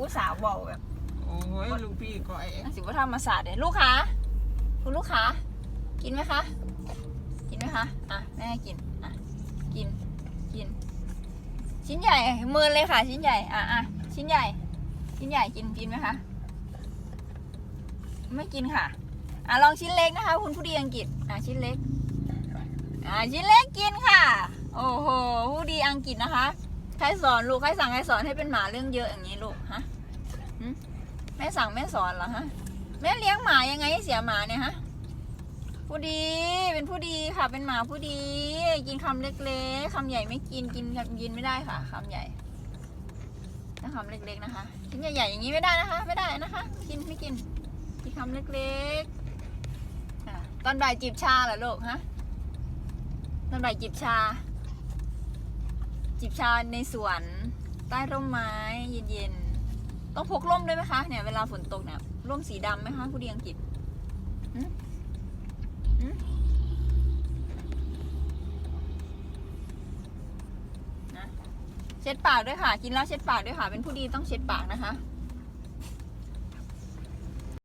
อุตส่าห์บอกแบบโอ้ยลูกพี่ก้อยสิว่าธรรมศาสตร์เนี่ยลูกค้าคุณลูกค้ากินไหมคะ กินไหมคะอะแม่ให้กินอะกินกิน ชิ้นใหญ่มือเลยค่ะ ชิ้นใหญ่อะอะชิ้นใหญ่ ชิ้นใหญ่กินกินไหมคะไม่กินค่ะอะลองชิ้นเล็กนะคะ คุณผู้ดีอังกฤษอะชิ้นเล็กอะชิ้นเล็กกินค่ะ โอ้โหผู้ดีอังกฤษนะคะ ใครสอนลูกใครสั่งใครสอนให้เป็นหมาเรื่องเยอะอย่างนี้ลูกฮะแม่สั่งแม่สอนเหรอฮะแม่เลี้ยงหมายังไงให้เสียหมาเนี่ยฮะผู้ดีเป็นผู้ดีค่ะ เป็นหมาผู้ดี กินคำเล็กๆคำใหญ่ไม่กินกินกินไม่ได้ค่ะคำใหญ่ถ้าคำเล็กๆนะคะชิ้นใหญ่ๆอย่างนี้ไม่ได้นะคะ ไม่ได้นะคะ กินไม่กินกินคำเล็กๆอะตอนบ่ายจิบชาเหรอลูกฮะตอนบ่ายจิบชา จิบชาในสวน ใต้ร่มไม้เย็นๆ ต้องพกร่มด้วยไหมคะเนี่ยเวลาฝนตกเนี่ยร่มสีดำไหมคะผู้ดีอังกฤษเช็ดปากด้วยค่ะ กินแล้วเช็ดปากด้วยค่ะ เป็นผู้ดีต้องเช็ดปากนะคะ